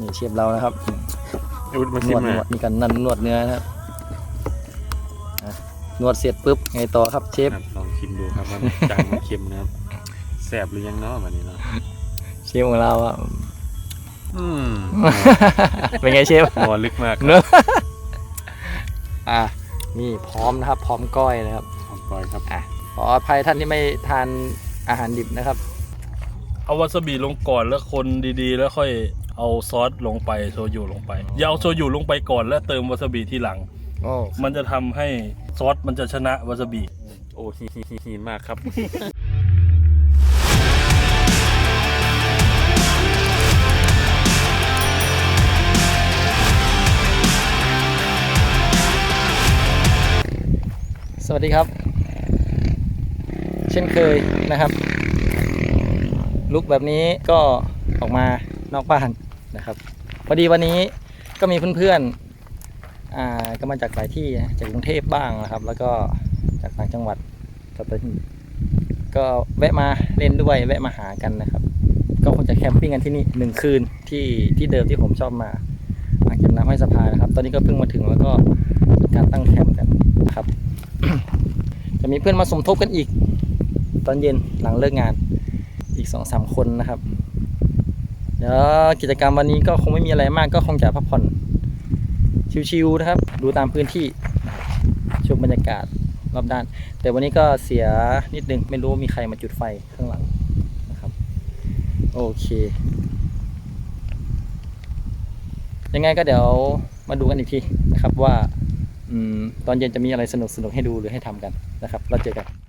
นี่เชฟเรานะครับเอาวุธมานชิวมดนมาวดนี่กันนั่นนวดเนื้อนะครับอะนวดเสร็จปุ๊บไงต่อครับเชฟครับลองชิมดูครับว่าจางมันเค็มนะครับแสบหรือยังเนาะวันนี้เนาะเชฟของเราอะอืมเป็นไงเชฟหมอลึกมากเนื้อะอะนี่พร้อมนะครับ พร้อมก้อยนะครับขอบคุณครับอะขออภัยท่านที่ไม่ทานอาหารดิบนะครับ เอาวาซาบิลงก่อนแล้วคนดีๆ แล้วค่อย เอาซอสลงไปโชยุลงไป อย่าเอาโชยุลงไปก่อนแล้วเติมวาซาบิทีหลัง โอ้มันจะทำให้ซอสมันจะชนะวาซาบิ โอ้ฮีฮีฮีฮีมากครับ สวัสดีครับ เช่นเคยนะครับ ลุกแบบนี้ก็ออกมานอกบ้าน นะครับ พอดีวันนี้ก็มีเพื่อนๆอ่าก็มาจากหลายที่นะจากกรุงเทพบ้างนะครับ แล้วก็จากต่างจังหวัดสัตหีบก็แวะมาเล่นด้วยแวะมาหากันนะครับ ก็คงจะแคมปิ้งกันที่นี่หนึ่งคืนที่ที่เดิมที่ผมชอบมาอ่างเก็บน้ำให้สะพานนะครับ ตอนนี้ก็เพิ่งมาถึงแล้วก็การตั้งแคมป์กันนะครับ จะมีเพื่อนมาสมทบกันอีก ตอนเย็นหลังเลิกงานอีกสองสามคนนะครับ เดี๋ยวกิจกรรมวันนี้ก็คงไม่มีอะไรมากก็คงจะพักผ่อน ชิวๆนะครับ ดูตามพื้นที่ชมบรรยากาศรอบด้าน แต่วันนี้ก็เสียนิดนึงไม่รู้มีใครมาจุดไฟข้างหลังนะครับ โอเค ยังไงก็เดี๋ยวมาดูกันอีกทีนะครับว่าอตอนเย็นจะมีอะไรสนุกสนุกให้ดูหรือให้ทำกันนะครับเราเจอกัน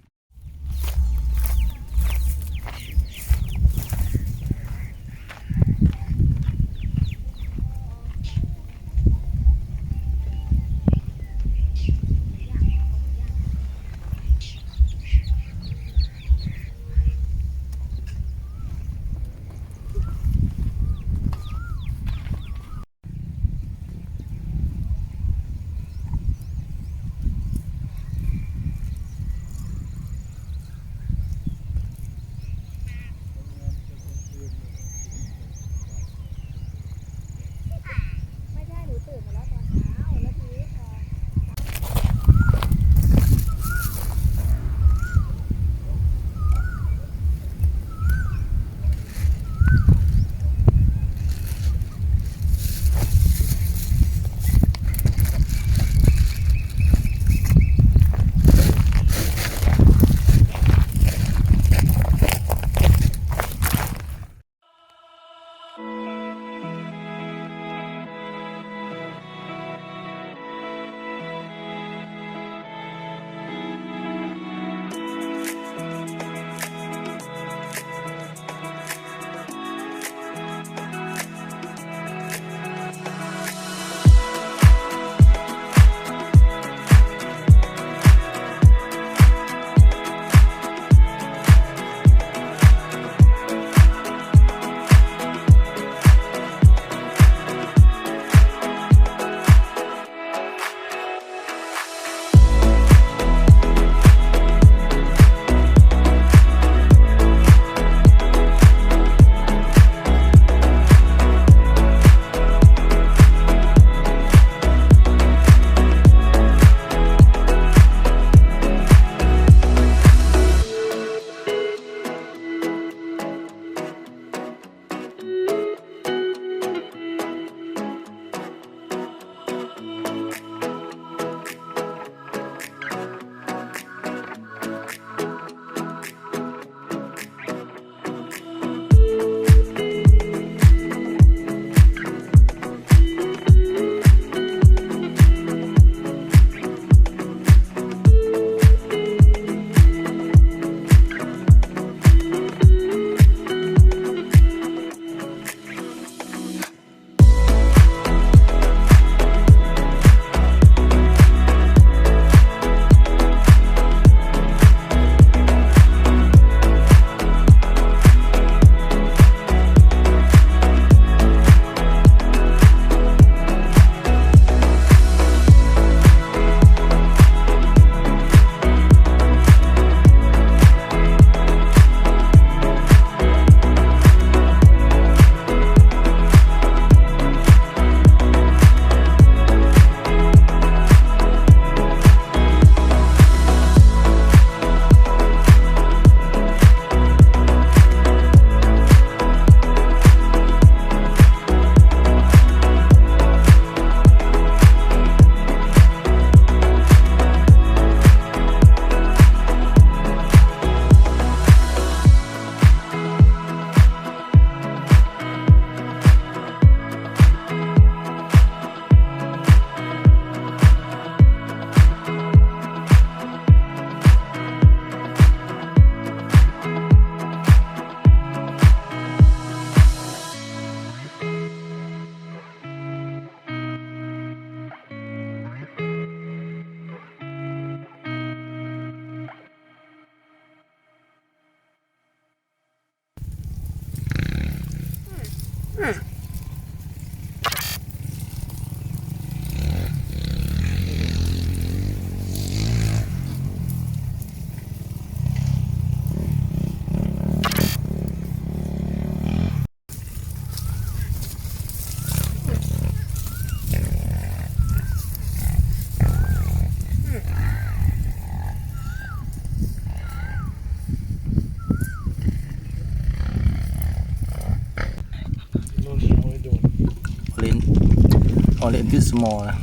ออเรนจิสมอลนะ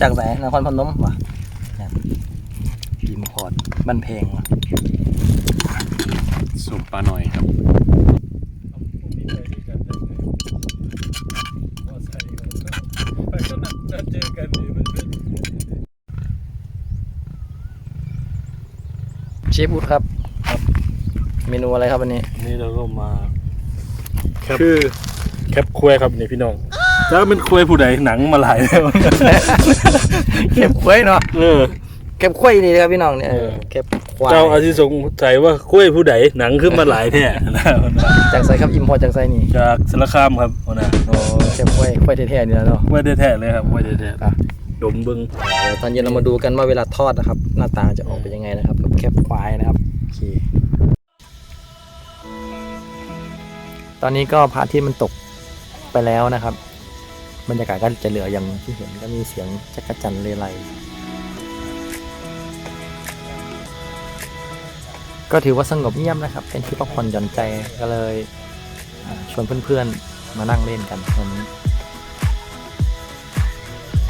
จากไหนนครพนมวะอิมพอร์ตบ้านเพลงวะสุปปลาหน่อยครับเจอกันดีมันเชฟอุดครับ เมนูอะไรครับวันนี้ นี่เราก็มาคือแคปคุยครับนี่พี่น้อง ถ้าเป็นคุยผู้ใดหนังมาหลายแล้วเก็บควยเนาะเออเก็บควยนี่นะครับพี่น้องเนี่ยเออเออเก็บควายเจ้าอาทิสงสัยว่าคุยผู้ใดหนังขึ้นมาหลายแท้นะจากไซครับอิมพอร์ตจากไซนี่จากสารคามครับเอานะโอ้เก็บควยควยแท้ๆนี่แหล้วเนาะคุยแท้ๆเลยครับคุยแท้อะๆดมเบิ้งเดี๋ยวตอนเย็นเรามาดูกันว่าเวลาทอดนะครับ หน้าตาจะออกเป็นยังไงนะครับกับแคบควายนะครับโอเคตอนนี้ก็พระอาทิตย์มันตกไปแล้วนะครับ บรรยากาศก็จะเหลืออย่างที่เห็นก็มีเสียงจักรจันทร์เลไลก็ถือว่าสงบเงียบนะครับ เป็นที่พักผ่อนหย่อนใจก็เลยชวนเพื่อนๆมานั่งเล่นกันวันนี้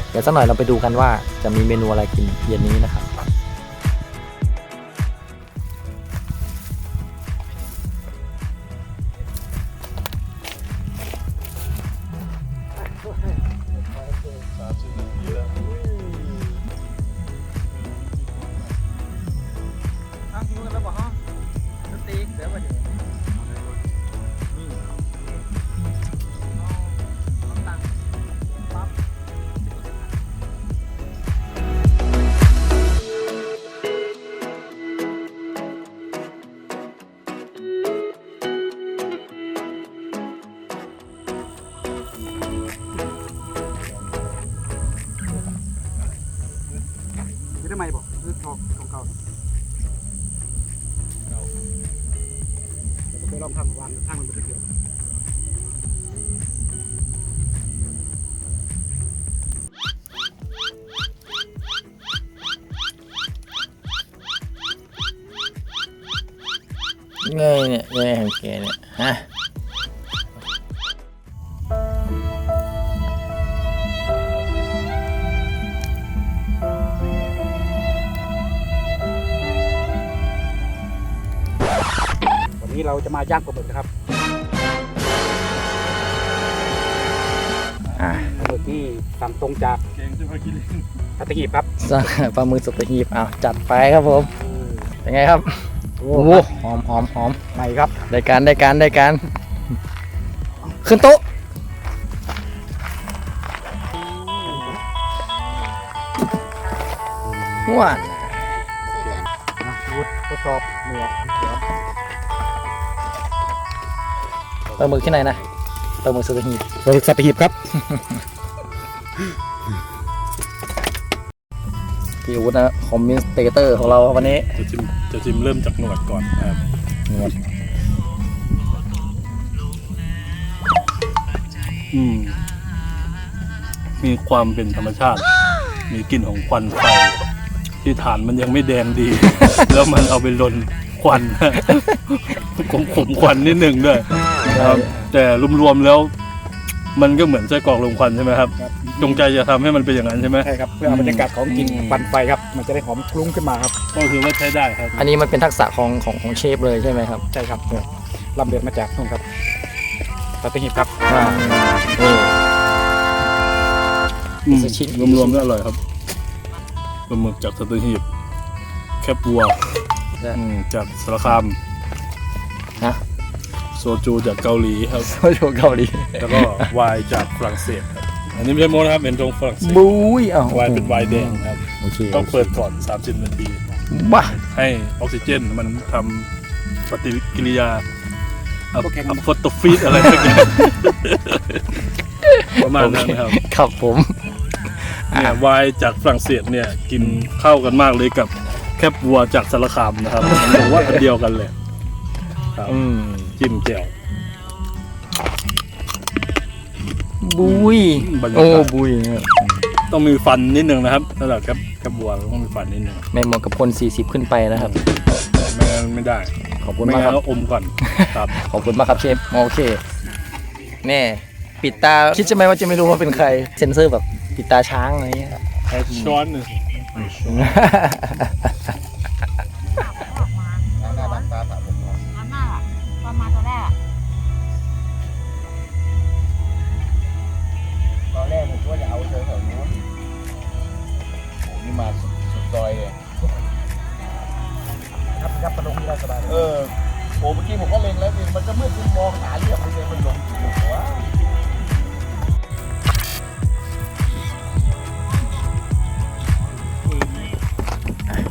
เดี๋ยวสักหน่อยเราไปดูกันว่าจะมีเมนูอะไรกินเย็นนี้นะครับ เงยเนี่ยเงยแห่งแกเนี่ยฮะวันนี้เราจะมาย่างปลาหมึกนะครับอ่าปลาหมึกที่สั่งตรงจากเก่งจะมากินพัตหีบครับสั่งปลาหมึกสดหีบอ้าวจัดไปครับผมเป็นไงครับ โอ้โอ้โหหอมหอมหอมใหม่ครับ ได้การได้การได้การ ขึ้นโต๊ะว้านนะวุฒทดสอบเนื้อปลาหมึกที่ไหนนะปลาหมึกสดหีบปลาหมึกสัตหีบครับพี่อู๊ดนะคอมมินสเตเตอร์ของเราวันนี้ จะชิมเริ่มจากหนวดก่อนนะครับหนวด อืม มีความเป็นธรรมชาติ มีกลิ่นของควันไฟ ที่ฐานมันยังไม่แดงดี แล้วมันเอาไปลนควันขมขมควันนิดหนึ่งด้วยนะครับ แต่รวมๆแล้ว มันก็เหมือนไส้กรอกลมควันใช่ไหมครับจงใจจะทำให้มันเป็นอย่างนั้นใช่ไหมใช่ครับเพื่อเอาบรรยากาศของกลิ่นอืม ควันไฟครับ มันจะได้หอมคลุ้งขึ้นมาครับก็คือว่าใช้ได้ครับ อันนี้มันเป็นทักษะของของของเชฟเลยใช่ไหมครับใช่ครับเนี่ยลำเลียงมาจากนู่นครับสัตหีบครับ อ่านี่ อืมสักชิ้นรวมๆก็อร่อยครับปลาหมึกจากสัตหีบแคบวัวอืมจากสารคามนะ โซจูจากเกาหลีครับโซโชเกาหลี แล้วก็ไวน์จากฝรั่งเศสครับอันนี้ไม่ใช่โมนะครับเป็นตรงฝรั่งเศสบุ้ยอ้าวไวน์เป็นไวน์แดงครับโอเคต้องเปิดก่อน 30 นาทีบ้าให้ออกซิเจนมันทำปฏิกิริยาอัพโอเคครับอัพฟอตฟีดอะไรสักอย่างประมาณนั้นนะครับครับผมเนี่ยไวน์จากฝรั่งเศสเนี่ยกินเข้ากันมากเลยกับแคบวัวจากสารคามนะครับผมว่าอันเดียวกันเลยครับอืม จิ้มแจ่วบุ้ยบรรยาโอ้กาศบุ้ยต้องมีฟันนิดนึงนะครับสำหรับแคบแคบวัวต้องมีฟันนิดนึงไม่เหมาะกับคน 40 ขึ้นไปนะครับ ไม่งั้นไม่ได้ขอบคุณไม่มากคงั้รับ นก็อมก่อนครับ ขอบคุณมากครับเชฟโอเคแน่ปิดตาคิดใช่ไหมว่าจะไม่รู้ว่าเป็นใครเซ็นเซอร์แบบปิดตาช้างอะไรเงี้ย ช้อนหนึ่ง ผมนี่มาสุดสุดซอยเลยครับครับประลงที่ได้สบายเออโอ้เมื่อกี้ผมก็เล็งแล้วนี่มันก็มืดคุณมองหาเหลี่ยมมันเลยมันลงอยู่หัว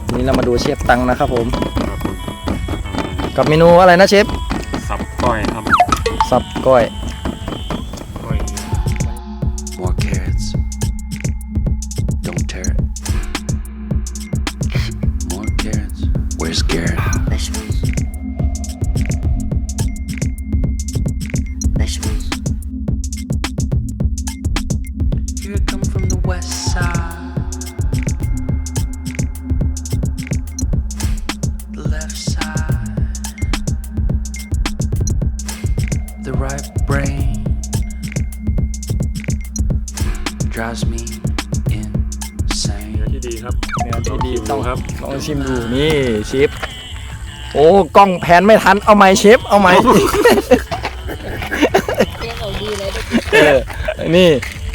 ทีนี้เรามาดูเชฟตังนะครับผมครับผม กับเมนูอะไรนะเชฟ สับก้อยครับ สับก้อย drives me เนื้อ insane. ที่ดีครับเนื้อที่ดีลต้อองงครับลองชิมดูนี่เชฟโอ้กล้องแพนไม่ทันเอาไหมเชฟเอาไหมเรียกเอาดีเลยได้เออนี่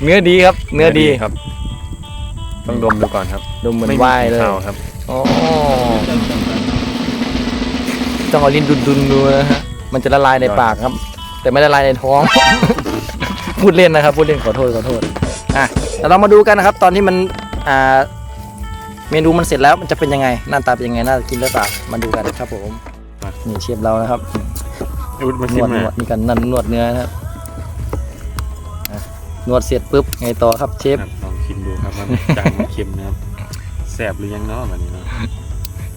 เนื้อดีครับ เนื้อดีครับ ต้องดมดูก่อนครับดูเหมือนไวายเลยข้าวครับอ๋อต้องเอาลิ้นดุนๆดูนะฮะมันจะละลายในปากครับ แต่ไม่ละลายในท้อง พูดเล่นนะครับ พูดเล่นขอโทษขอโทษ อะแต่เรามาดูกันนะครับ ตอนที่มันอ่าเมนูมันเสร็จแล้วมันจะเป็นยังไงหน้าตาเป็นยังไงน่ากินหรือเปล่ามาดูกันครับผมมานี่เชฟเรานะครับไอ้วุฒิมานชิวมดหน่นอวยดมีการนั่นนวดเนื้อนะครับอะนวดเสร็จปุ๊บไงต่อครับเชฟครับลองชิมดูครับว่าจางมันเค็มนะครับแสบหรือยังเนาะแบบนี้เนาะ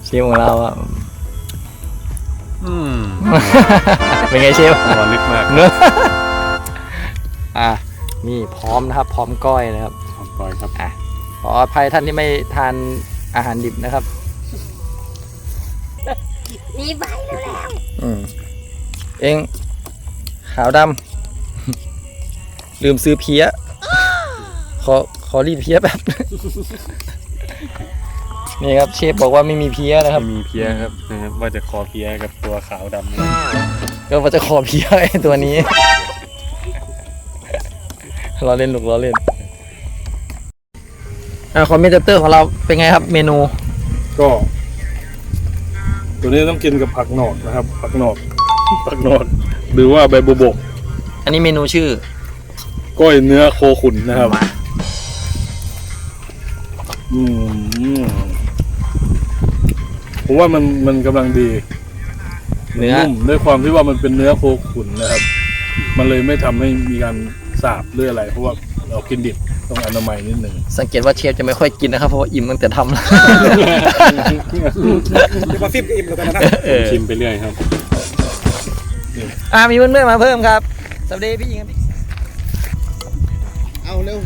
เชฟของเราอะอืมเป็นไงเชฟหัวลึกมากเนื้ออะ นี่พร้อมนะครับ พร้อมก้อยนะครับหอมก้อยครับขออภัยท่านที่ไม่ทานอาหารดิบนะครับมีใบแล้วอืมเองขาวดำ ลืมซื้อเพี้ย ขอขอรีดเพี้ยแบบ นี่ครับเชฟบอกว่าไม่มีเพี้ยนะครับ ไม่มีเพี้ยครับนะครับว่าจะคอเพี้ยกับตัวขาวดำเนี่ยก็ว่าจะขอเพี้ยไอ้ตัวนี้ เราเล่นลูกเราเล่นอ่าคอมเมนเตอร์ของเราเป็นไงครับเมนู ก็ ตัวนี้ต้องกินกับผักหนอดนะครับ ผักหนอดผักหนอด หรือว่าใบบัวบก อันนี้เมนูชื่อ ก้อยเนื้อโคขุนนะครับ อืมผมว่ามันมันกำลังดีเนื้อ มด้วยความที่ว่ามันเป็นเนื้อโคขุนนะครับ มันเลยไม่ทำให้มีการ สาบหรืออะไร เพราะว่าเรากินดิบต้องอนามัยนิดหนึ่งสังเกตว่าเชฟจะไม่ค่อยกินนะครับเพราะว่าอิ่มตั้งแต่ทำแล้วจะมาฟิบก็อิ่มแล้วกันนะเออชิมไปเรื่อยครับ อ่ามีเพื่อนๆมาเพิ่มครับสวัสดีพี่หญิงครับพี่เอาเร็ว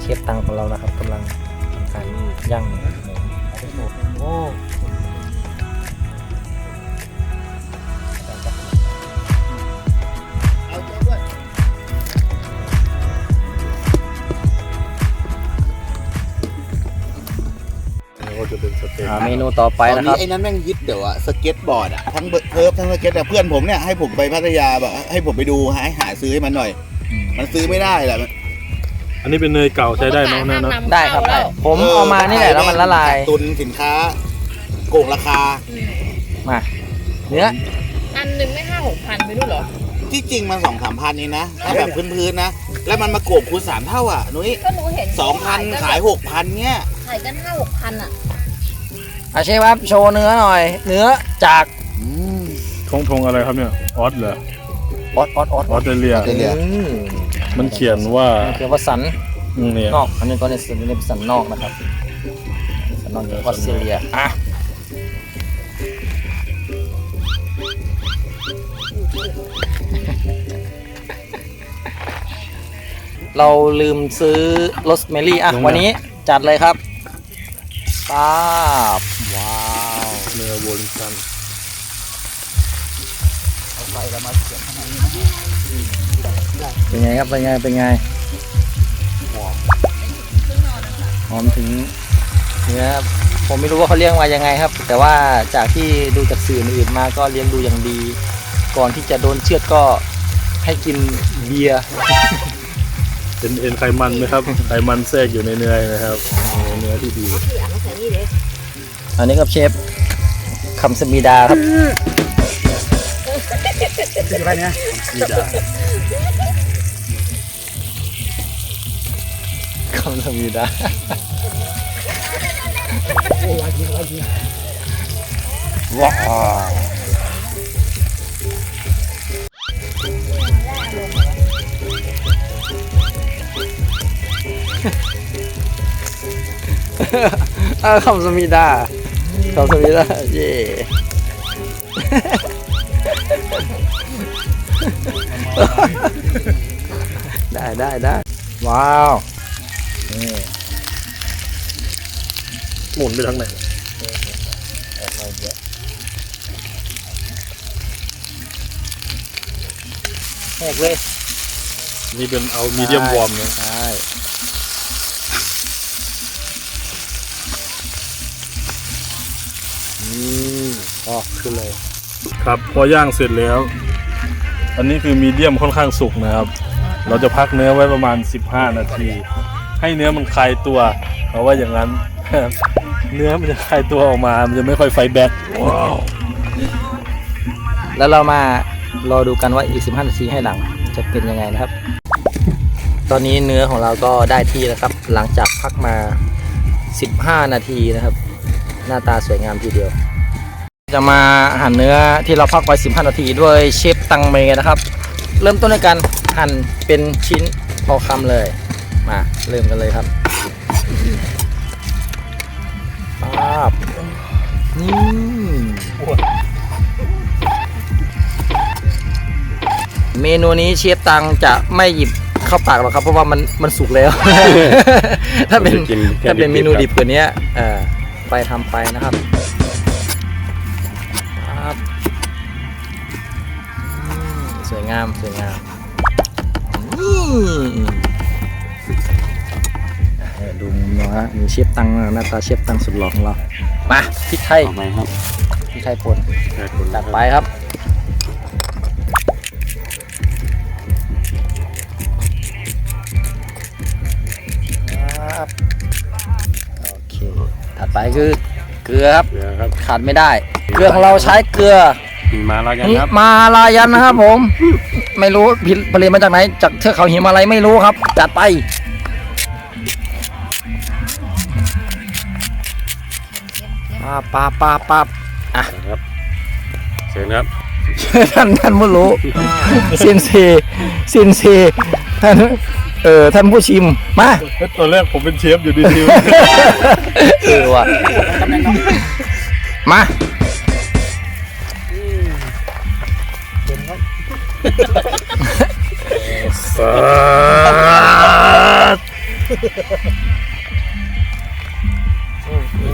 เชฟตังของเรานะครับกำลังทำการย่างหมูโอ้ อ่าเมนูต่อไปตอนนะคนี้รับ ไอ้นั้นแม่งยึดเดี๋ยวอะสเก็ตบอร์ดอะทั้งเพิร์ฟทั้งสเก็ตแต่เพื่อนผมเนี่ยให้ผมไปพัทยาแบบให้ผมไปดูหาหาซื้อให้มันหน่อย มันซื้อไม่ได้แหละอันนี้เป็นเนยเก่าใช้ได้เน้องนะเนอะได้ครับได้ผมเอามานี่แหละแล้วมันละลาย ตุนสินค้า โกงราคา มาเนื้อ อันหนึ่งไม่ห้าหกพันไปด้วยเหรอ ที่จริงมันสองสามพันนี่นะถ้าแบบพื้นๆนะ แล้วมันมาโกงคูณสามเท่าอะนุ้ยก็หนูเห็นสองพันขายหกพันเนี่ยขายกันห้าหกพันอะ อาเชฟครับโชว์เนื้อหน่อย เนื้อจากทงทงอะไรครับเนี่ยออสเหรอออสออสออสออสเตรเลียออสเตรเลียอืมมันเขียนว่ามันคือว่าสันอืมเนี่ยนอกอันนี้ก็ในสันในสันนอกนะครับสันนอกจากออสเตรเลียอะเราลืมซื้อโรสแมรี่อะวันนี้จัดเลยครับป้าบ ว้าวเนื้อโวลิงตันโไฟเรามาเสียบข้างในนี้นะเป็นไงครับ เป็นไง เป็นไงหอมถึงเนื้อครับผมไม่รู้ว่าเขาเลี้ยงมายังไงครับ แต่ว่าจากที่ดูจากสื่ออื่นมาก็เลี้ยงดูอย่างดี ก่อนที่จะโดนเชือดก็ให้กินเบียร์เป็นเอ็นไขมันนะครับ ไขมันแทรกอยู่ในเนื้อนะครับ เนื้อที่ดีอันนี้ครับเชฟ คำสมิดาครับคืออะไรเนี่ยมีดาคำสมิดาโอ้ยจริงจริงว้าวอ่าคำสมิดา คำสมิดาเย่ได้ได้ได้ว้าวนี่หมุนไปทางไหนแหกเลย นี่เป็นเอามีเดียมวอร์มนะใช่ มอ๋อขึ้นเลย ครับพอย่างเสร็จแล้ว อันนี้คือมีเดียมค่อนข้างสุกนะครับ เราจะพักเนื้อไว้ประมาณ 15 นาที ให้เนื้อมันคลายตัวเพราะว่าอย่างนั้น เนื้อมันจะคลายตัวออกมา มันจะไม่ค่อยไฟแบ็คว้าวแล้วเรามารอดูกันว่าอีก 15 นาทีให้หลังจะเป็นยังไงนะครับ ตอนนี้เนื้อของเราก็ได้ที่แล้วครับ หลังจากพักมา 15 นาทีนะครับ หน้าตาสวยงามทีเดียว จะมาหั่นเนื้อที่เราพักไว้ 15 นาทีด้วยเชฟตังเมนะครับ เริ่มต้นในการหั่นเป็นชิ้นพอคำเลย มาเริ่มกันเลยครับป๊าบนี่เมนูนี้เชฟตังจะไม่หยิบเข้าปากหรอกครับ เพราะว่ามันมันสุกแล้ว ถ้าเป็นจะกินแค่ถ้าเป็นเมนูดิบๆครับดิบกว่านี้เอ่อไปทำไปนะครับครับ งามสวยงามนี่อะเดี๋ยวดูมุมเนาะมีเชฟตังนะหน้าตาเชฟตังสุดหล่อของเรามาพริกไทยต่อไปครับพริกไทยป่นแค่คนจัดไปครับครับโอเคถัดไปคือเกลือครับเกลือครับ ขาดไม่ได้ เกลือของเราใช้เกลือหิ มาล้วกันครับมาลายันนะครับผม ไม่รู้ผลิตผลิตมาจากไหน จากเทือกเขาหิมาลัยไม่รู้ครับจัดไปปาปาปาปาอะครับเชิญครับท่านท่านผู้รู้ซินเซีซินซีท่านเออท่านผู้ชิมมาตอนแรกผมเป็นเชฟอยู่ดีเออว่ะมา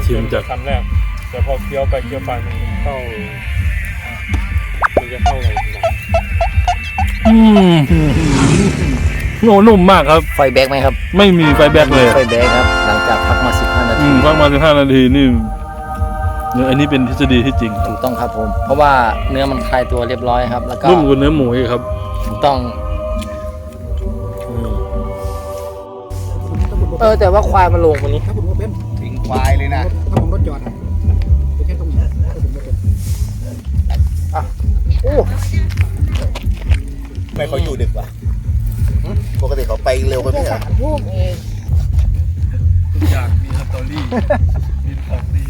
ชิมจาก คำแรก แต่พอเคี้ยวไปเคี้ยวไปมันเข้ามันจะเข้าอะไรอืมโอ้นุ่มมากครับ ไฟแบกไหมครับ ไม่มีไฟแบ็กเลยไฟแบกครับ หลังจากพักมา 15 นาอืที มพักมาสิบห้านาทีนี่เนี่ยอันนี้เป็นทฤษฎีที่จริง ถูกต้องครับผม เพราะว่าเนื้อมันคลายตัวเรียบร้อยครับ แล้วก็นุ่มกว่าเนื้อหมูอีกครับ ถูกต้อง เออแต่ว่าควายมันลงวันนี้ ถ้าผมก็เป็นทิ้งควายเลยนะถ้าผมรถจอดอะเป็นแค่ตรงนี้ถ้าผมรถจอดโอ้ไม่เขาอยู่ดึกว่ะปกติเขาไปเร็วกันไม่ใช่เหรอพูดเองทุกอย่างมีสตอรี่มีของดี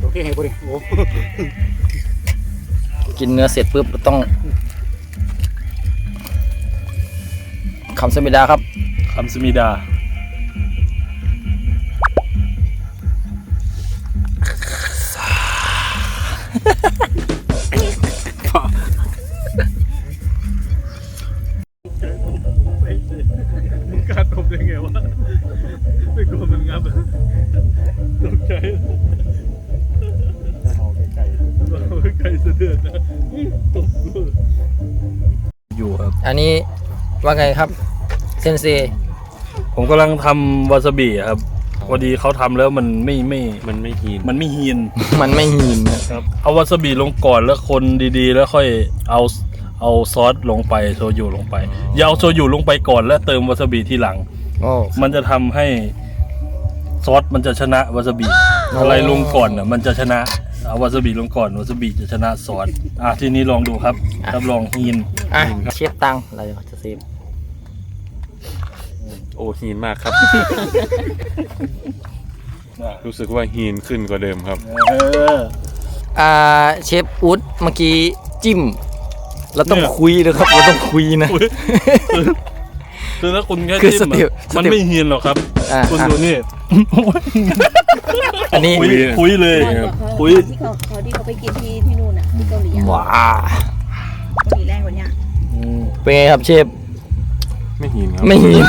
โอเคให้บริโอ้กินเนื้อเสร็จปุ๊บเราต้อง คำสมิดาครับคำสมิดามึงกล้าตบได้ไงวะไม่กลัวมันงับตกใจเอาไกลๆอยู่ครับ อันนี้ว่าไงครับ เซนเซผมกำลังทำวาซาบิอะครับพอดีเขาทำแล้วมันไม่ไม่มันไม่ฮีนมันไม่ฮีนมันไม่หินนะครับเอาวาซาบิลงก่อนแล้วคนดีๆ แล้วค่อยเอาเอาซอสลงไปโชยุลงไปอย่าเอาโชยุลงไปก่อนแล้วเติมวาซาบิทีหลัง โอ้มันจะทำให้ซอสมันจะชนะวาซาบิอะไรลงก่อนอะมันจะชนะเอาวาซาบิลงก่อนวาซาบิจะชนะซอสอะทีนี้ลองดูครับรับรองฮีน อะเชฟตังเราจะเซฟ โอ้ฮีนมากครับ รู้สึกว่าฮีนขึ้นกว่าเดิมครับ เออ อ่าเชฟอุ๊ดเมื่อกี้จิ้มเราต้องเนี่ยคุยนะครับเราต้องคุยนะ คือถ้าคุณแค่คือจิ้มสเต็ปอะสมันเต็ปไม่ฮีนหรอกครับ อะคุณอะดูนี่อันนี้คุยคุยเลยคุยที่เขาเขาที่เขาไปกินที่ที่นู่นอะที่เกาหลีอะว้าเกาหลีแรงกว่าเนี้ยเป็นไงครับเชฟ ไม่ฮีนครับไม่หิน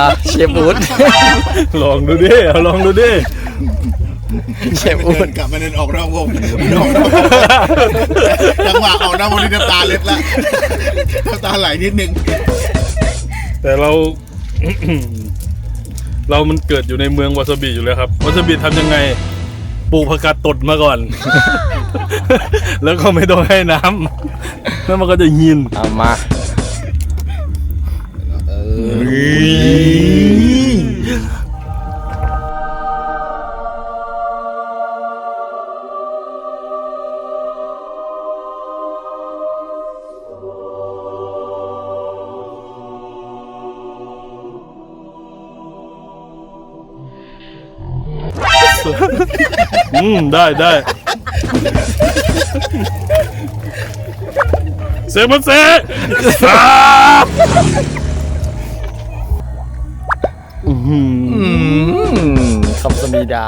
อะเชฟอุ๊ดลองดูดิเอาลองดูดิเชฟอุ๊เดิดนกลับมาเดินออกนอกวงออกนอกวงจังหวะออกนอกวงนี่น้ำตาเล็ดละน้ำตาไหลนิดนึงแต่เรา เรามันเกิดอยู่ในเมืองวาซาบิอยู่แล้วครับวาซาบิทำยังไงปลูกผักกาดตดมาก่อน แล้วก็ไม่ต้องให้น้ำแล้วมันก็จะหินเอามา อืมได้ได้ คำสมีดา